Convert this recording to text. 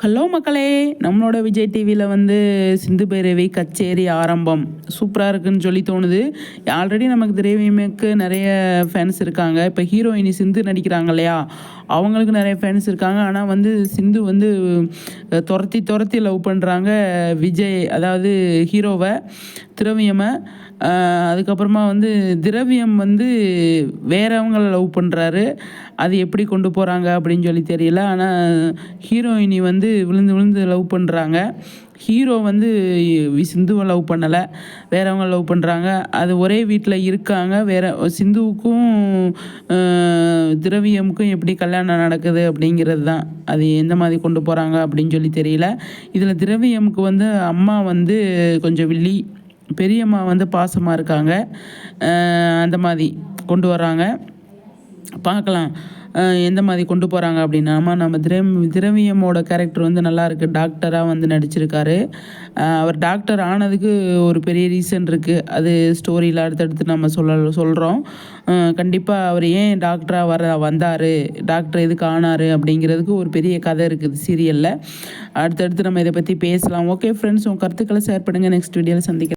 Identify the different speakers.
Speaker 1: Hello மக்களே நம்மளோட விஜய் டிவியில் வந்து சிந்து பைரவி கச்சேரி ஆரம்பம். சூப்பராக இருக்குன்னு சொல்லி தோணுது. ஆல்ரெடி நமக்கு திரைவியமுக்கு நிறைய ஃபேன்ஸ் இருக்காங்க. இப்போ ஹீரோயினி சிந்து நடிக்கிறாங்க இல்லையா? அவங்களுக்கு நிறைய ஃபேன்ஸ் இருக்காங்க. ஆனால் வந்து சிந்து வந்து துரத்தி துரத்தி லவ் பண்ணுறாங்க விஜய் அதாவது ஹீரோவை. திரவியமை அதுக்கப்புறமா வந்து திரவியம் வந்து வேறவங்கள லவ் பண்ணுறாரு அது எப்படி கொண்டு போகிறாங்க அப்படின்னு சொல்லி தெரியல. ஆனால் ஹீரோயினி வந்து விழுந்து விழுந்து லவ் பண்ணுறாங்க ஹீரோ வந்து சிந்துவை லவ் பண்ணலை. வேறவங்க லவ் பண்ணுறாங்க அது ஒரே வீட்டில் இருக்காங்க. வேற சிந்துவுக்கும் திரவியமுக்கும் எப்படி கல்யாணம் நடக்குது அப்படிங்கிறது தான். அது எந்த மாதிரி கொண்டு போகிறாங்க அப்படின்னு சொல்லி தெரியல. இதில் திரவியமுக்கு வந்து அம்மா வந்து கொஞ்சம் வில்லி. பெரியம்மா வந்து பாசமாக இருக்காங்க. அந்த மாதிரி கொண்டு வராங்க பார்க்கலாம். எந்த மாதிரி கொண்டு போகிறாங்க அப்படின்னா நம்ம திரம் திரவியமோட கேரக்டர் வந்து நல்லாருக்கு டாக்டராக வந்து நடிச்சிருக்காரு. அவர் டாக்டர் ஆனதுக்கு ஒரு பெரிய ரீசன் இருக்குது அது ஸ்டோரியில் அடுத்தடுத்து நம்ம சொல்ல சொல்கிறோம் கண்டிப்பாக அவர் ஏன் டாக்டராக வர வந்தார்? டாக்டர் எதுக்கு ஆனார்? அப்படிங்கிறதுக்கு ஒரு பெரிய கதை இருக்குது சீரியலில் அடுத்தடுத்து நம்ம இதை பற்றி பேசலாம். ஓகே ஃப்ரெண்ட்ஸ் உங்கள் கருத்துக்களை ஷேர் பண்ணுங்கள் நெக்ஸ்ட் வீடியோவில் சந்திக்கிறேன்